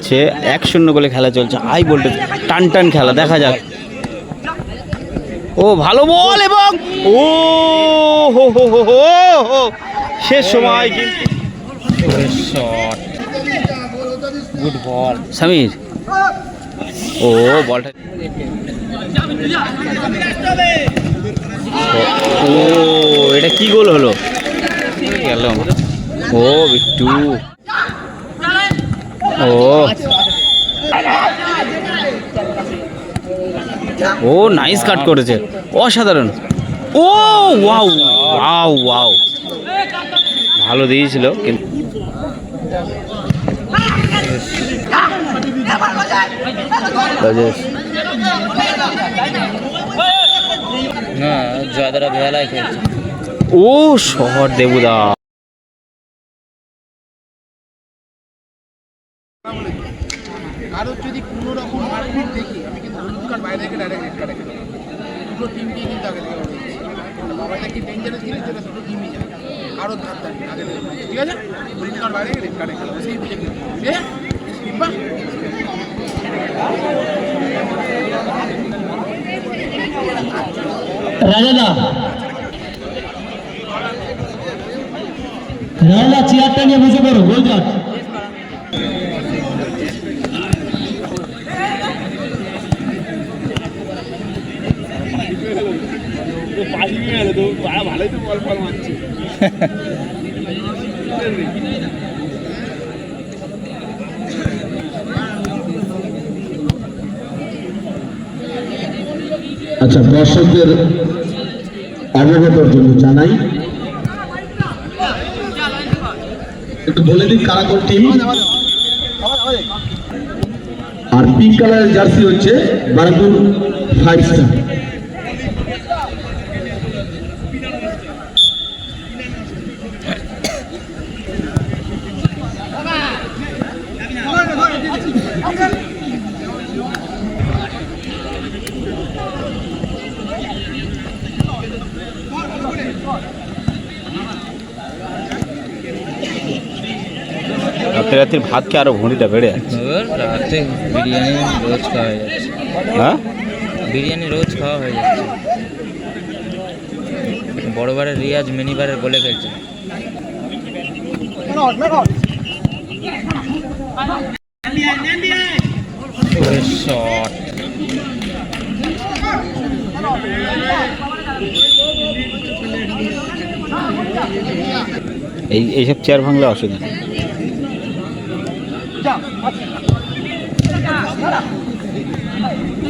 চলছে এক শূন্য গোলে খেলা চলছে হাই ভোল্টেজ টান টান খেলা দেখা যাক। ও ভালো বল এবং ও হো হো হো হো হো শেষ সময় কিন্তু। শট গুড বল সমীর ও বলটা ও এটা কি গোল হলো? গেল। ও বিট্টু। ও ও নাইস কাট করেছে। অসাধারণ। ও ওয়াও ওয়াও ওয়াও ভালো দিয়েছিল কিন্তু না জয়দারা বেহালায় খেলছে। ও শহর দেবুদা। কারোর যদি কোনো রকম মারপিট দেখি, আমি কিন্তু কার্ড বাইরে থেকে ডাইরেক্ট রেড কার্ডে খেলো দুটো টিমকেই কিন্তু আগে থেকে বলে দিচ্ছি মোবাইলটা কি ডেঞ্জারাস জিনিস যেটা দুটো টিমই যায় কারোর ধার ধার আগে ঠিক আছে? কার্ড বাইরে রেড কার্ডে খেলো সেই বুঝে রাজাদা। রাজাদা চেয়ারটা নিয়ে বসে পড়ো গোল জট আচ্ছা দর্শকদের অবগতর জন্য জানাই। একটু বলে দিন কারা কোন টিম আর পিঙ্ক কালারের জার্সি হচ্ছে বারাপুর ফাইভ স্টার রাত্রে ভাত খেয়ে আরও ভুঁড়িটা বেড়ে যাচ্ছে। রাতে বিরিয়ানি রোজ খাওয়া হয়ে যাচ্ছে। হ্যাঁ? বিরিয়ানি রোজ খাওয়া হয়ে যাচ্ছে। বড় বারের রিয়াজ মিনি বারের বলে ফেলছে। শট। এই এইসব চেয়ার ভাঙলে অসুবিধা নেই।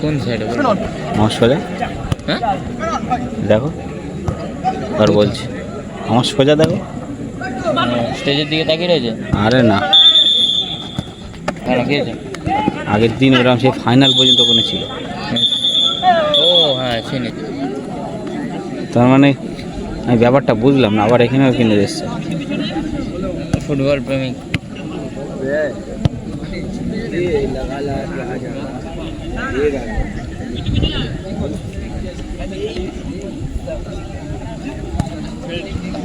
কোন সাইডে সোজা হ্যাঁ? দেখো। আর বলছি। আমার সোজা দেখো। স্টেজের দিকে তাকিয়ে রয়েছে? আরে না। আগের দিন ওরকম সেই ফাইনাল পর্যন্ত কোনো ছিল। ও হ্যাঁ চিনি তার মানে আমি ব্যাপারটা বুঝলাম না আবার এখানেও কিনে এসছে। ফুটবল প্রেমিক।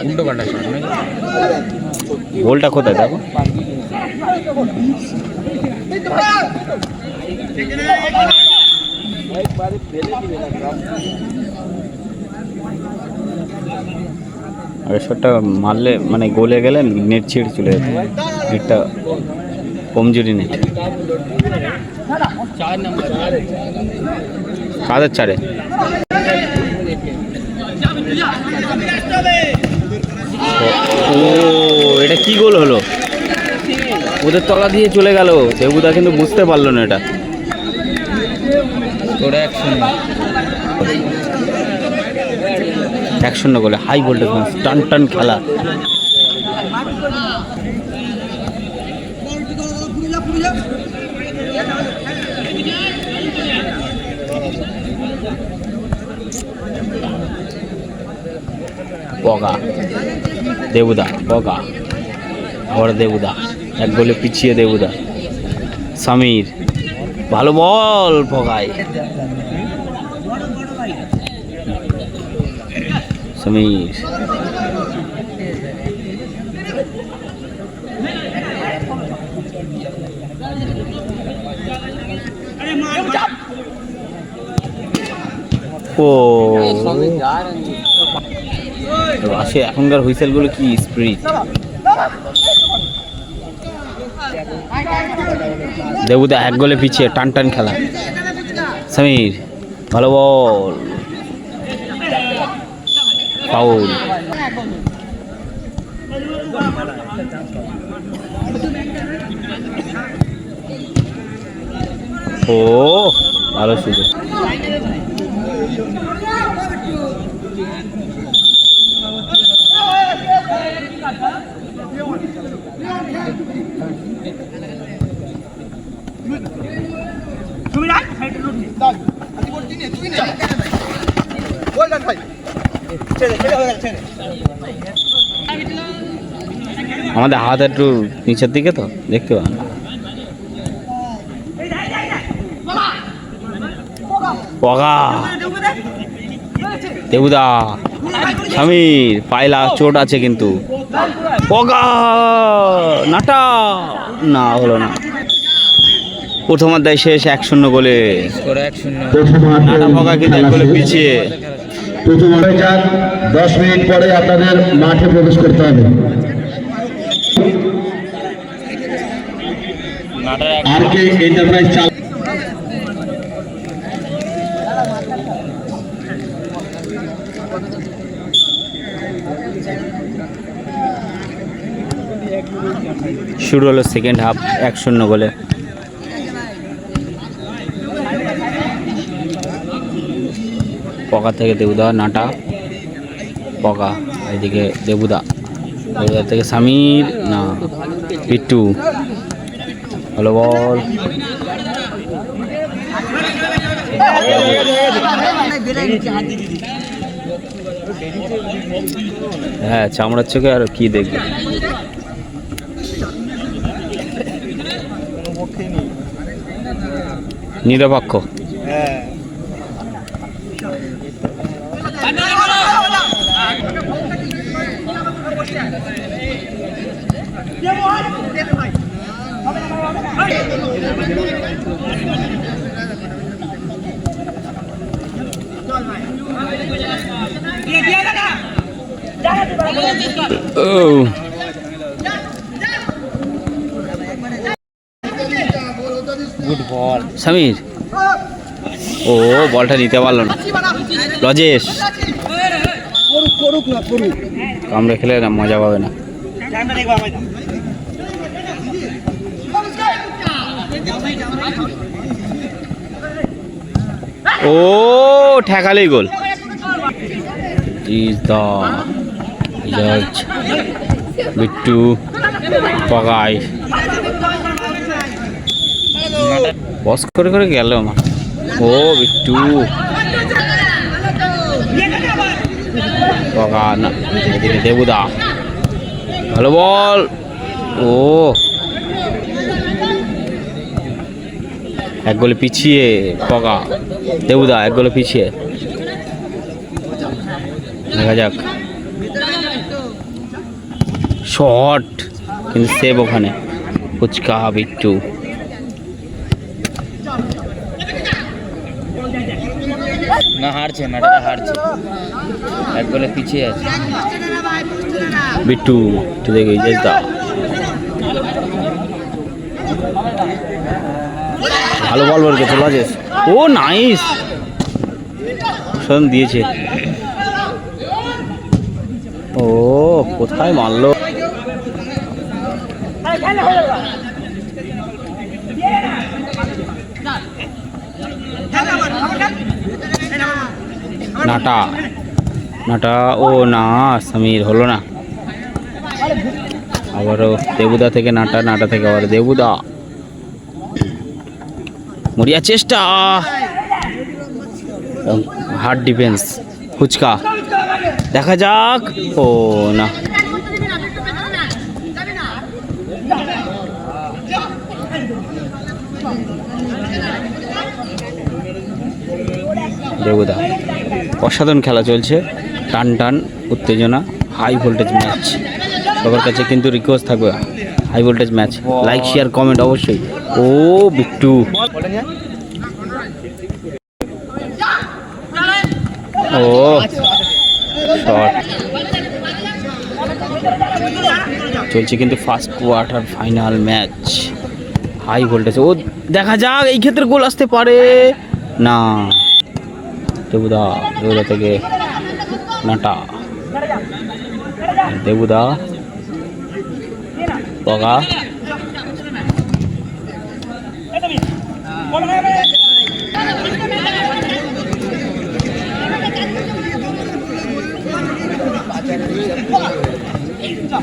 উল্টো পাল্টা শট নাকি গোলটা কোথায় দেখো আগের শটটা মারলে মানে গোলে গেলে নেট ছিঁড়ে চলে যেত নেটটা কমজোরি নেট কাদের চারে? ও এটা কি গোল হলো? ওদের তলা দিয়ে চলে গেল। দেবুদা কিন্তু বুঝতে পারল না এটা। ওরা এক শূন্য। এক শূন্য গোলে। হাই ভোল্টেজ টান টান খেলা। পগা দেবুদা বগা আবার দেবুদা এক গোলে পিছিয়ে দেবুদা। সমীর ভালো বল পগায় সমীর ও। আসে এখনকার হুইসেলগুলো কি স্প্রিট দেবুদা এক গোলে পিছিয়ে, টান টান খেলা। সমীর, ভালো বল। ফাউল ও, ভালো সুযোগ। আমাদের হাত একটু নিচের দিকে তো দেখতে পান। পগা। দেবুদা স্বামীর পায়লা চোট আছে কিন্তু। পগা নাটা। না হলো না। প্রথমাধ্যায় শেষ এক শূন্য গোলে। নাটা পগা কিন্তু এক গোলে পিছিয়ে। প্রথম দশ মিনিট পরে আপনাদের মাঠে প্রবেশ করতে হবে। আর কে এন্টারপ্রাইজ চাল শুরু হলো সেকেন্ড হাফ এক শূন্য গোলে। পকা থেকে দেবুদা, নাটা। পকা, এদিকে দেবুদা। দেবুদা থেকে সামির, না, পিট্টু। হলো বল। হ্যাঁ চামড়ার চোখে আর কি দেখবে? নিরপেক্ষ ও গুড বল সমীর? ও, বলটা নিতে পারল না। লজেশ? কামড়ে খেলে না, মজা পাবে না। ও, ঠেকালেই গোল। বিট্টু পগাই। বস করে করে গেল আমার ও বিট্টু। না দেবুদা ভালো বল। ও। এক গোলে পিছিয়ে পগা দেবুদা এক গোলে পিছিয়ে। দেখা যাক। শর্ট কিন্তু সেভ ওখানে। ফুচকা, বিট্টু। না, হারছে নাটারা হারছে। এক গোলে পিছিয়ে আছে। বিট্টু ঠিক আছে জেসদা ভালো বল বল গেছে বাজেস ও নাইস শোন, দিয়েছে। ও, কোথায় মারলো? নাটা নাটা ও না সমীর হলো না আবারও দেবুদা থেকে নাটা নাটা থেকে আবার দেবুদা মরিয়া চেষ্টা হার্ড ডিফেন্স ফুচকা দেখা যাক ও না দেবুদা অসাধারণ খেলা চলছে। টান টান, উত্তেজনা হাই ভোল্টেজ ম্যাচ সবার কাছে কিন্তু রিকোয়েস্ট থাকবে high voltage match like share comment অবশ্যই। ও, বিট্টু। ও চলছে কিন্তু first quarter final match high voltage ও, দেখা যাক, এই ক্ষেত্রে গোল আসতে পারে। না। দেবুদা দেবুদা থেকে নাটা। দেবুদা বগা।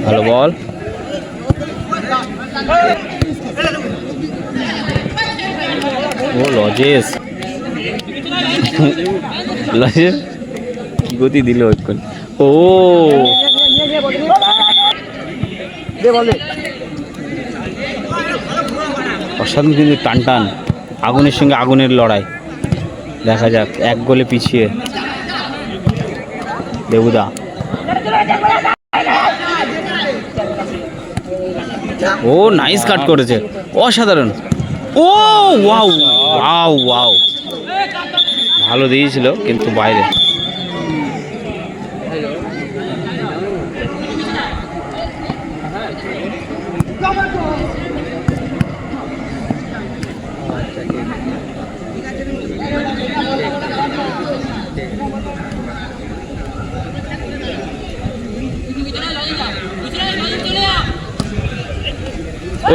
ভালো বল। ও লজেস। কি গতি দিল ওইক্ষণ ও! অসাধারণ কিন্তু টান টান আগুনের সঙ্গে আগুনের লড়াই। দেখা যাক এক গোলে পিছিয়ে। দেবুদা। ও নাইস কাট করেছে। অসাধারণ। ও ওয়াও ওয়াও ওয়াও ভালো দিয়েছিল কিন্তু বাইরে।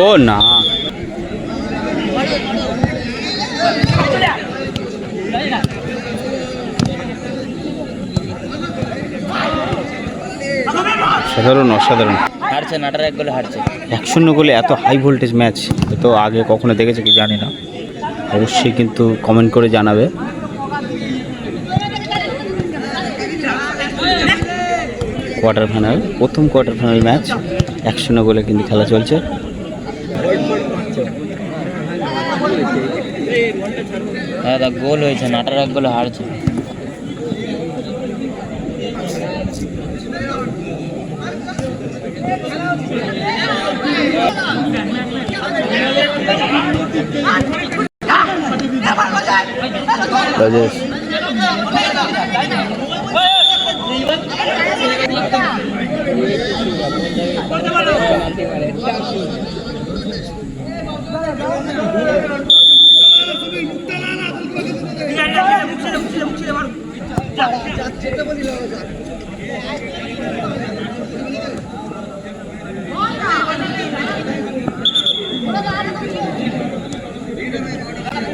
ও না। অসাধারণ অসাধারণ। হারছে নাটার এক গোলে হারছে। এক শূন্য গোলে এত হাই ভোল্টেজ ম্যাচ তো আগে কখনো দেখেছে কি জানি না। অবশ্যই কিন্তু কমেন্ট করে জানাবে। কোয়ার্টার ফাইনাল প্রথম কোয়ার্টার ফাইনাল ম্যাচ এক শূন্য গোলে কিন্তু খেলা চলছে। দাদা গোল হয়েছে নাটার এক গোলে হারছে। রাজেশ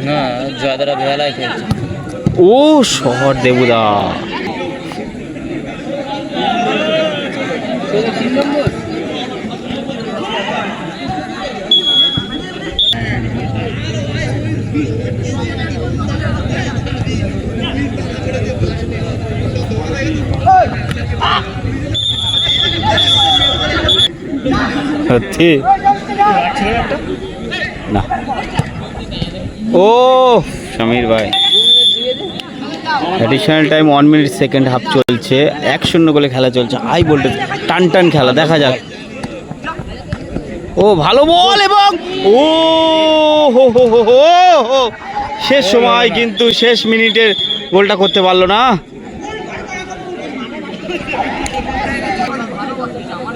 না জয়দারা বেহালায় খেলছে। ও শহর দেবুদা। না। ও সমীর ভাই। Additional time one minute second half চলছে। এক শূন্য গোলে খেলা চলছে। হাই ভোল্টেজ টান টান খেলা, দেখা যাক। ও, ভালো বল এবং ও হো হো হো হো। শেষ সময় কিন্তু শেষ মিনিটের গোলটা করতে পারল না।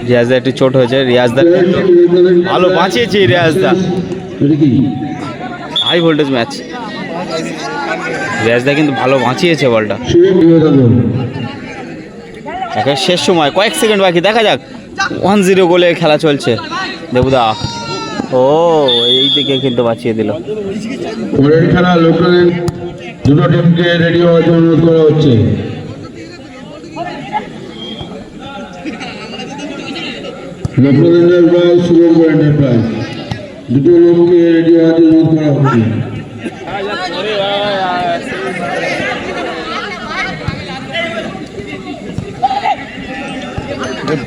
রিয়াজদা একটু চোট হয়েছে। রিয়াজদা ভালো বাঁচিয়েছে রিয়াজদা। High voltage match. রিয়াজদা কিন্তু ভালো বাঁচিয়েছে বলটা। এখন শেষ সময়, কয়েক সেকেন্ড বাকি, দেখা যাক। ওয়ান জিরো গোলে খেলা চলছে দেবুদা। ও, এই দিকে কিন্তু বাঁচিয়ে দিল। দুটো লোককে করা হচ্ছে।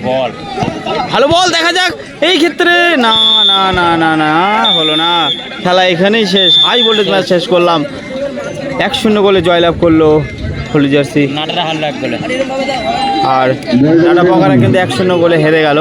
বল ভালো বল দেখা যাক। এই ক্ষেত্রে না না না না না হলো না। খেলা এখানেই শেষ। হাই ভোল্টেজ ম্যাচ শেষ করলাম। এক শূন্য গোলে জয়লাভ করল হলু জার্সি। আর টাটা পকারা কিন্তু এক শূন্য গোলে হেরে গেল।